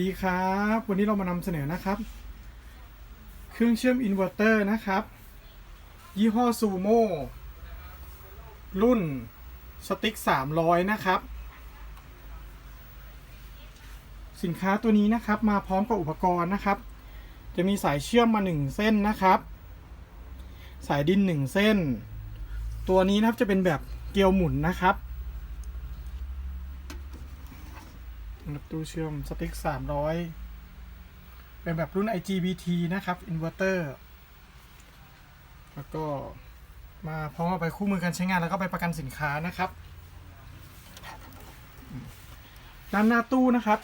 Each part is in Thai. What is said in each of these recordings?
ดีครับ วันนี้เรามานำเสนอนะครับ เครื่องเชื่อมอินเวอร์เตอร์นะครับ ยี่ห้อซูโม่รุ่นสติ๊ก300 นะครับ สินค้าตัวนี้นะครับมาพร้อมกับอุปกรณ์นะครับ จะมีสายเชื่อมมา 1 เส้นนะครับ สายดิน 1 เส้น ตัวนี้นะครับจะเป็นแบบเกลียวหมุนนะครับ ตู้เชื่อมสติ๊ก300 เป็นแบบรุ่น IGBT นะครับอินเวอร์เตอร์แล้วก็มาพร้อมกับไปคู่มือการใช้งานแล้วก็ไปประกันสินค้านะครับ ด้านหน้าตู้นะครับ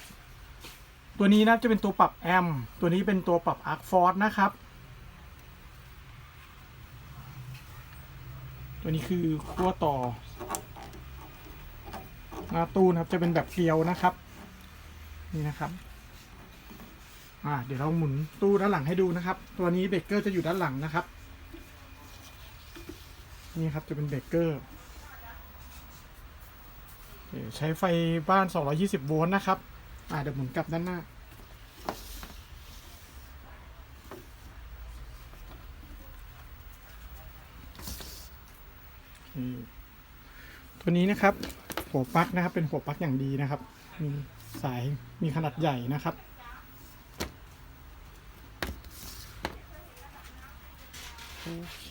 ตัวนี้นะจะเป็นตัวปรับแอมป์ตัวนี้เป็นตัวปรับอาร์คฟอร์นะครับ ตัวนี้คือขั้วต่อ หน้าตู้นะครับจะเป็นแบบเกลียวนะครับ นี่นะครับอ่าเดี๋ยวเราหมุนตู้ด้านหลังให้ดูนะครับ ตัวนี้เบรกเกอร์จะอยู่ด้านหลังนะครับ นี่ครับจะเป็นเบรกเกอร์ใช้ไฟบ้าน 220 โวลต์นะครับ อ่าเดี๋ยวหมุนกลับด้านหน้า ตัวนี้นะครับ หัวปลั๊กนะครับ เป็นหัวปลั๊กอย่างดีนะครับมี สายมีขนาดใหญ่นะครับ โอเค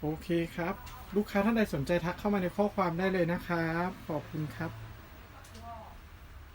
โอเคครับ ลูกค้าท่านใดสนใจทักเข้ามาในข้อความได้เลยนะครับ ขอบคุณครับ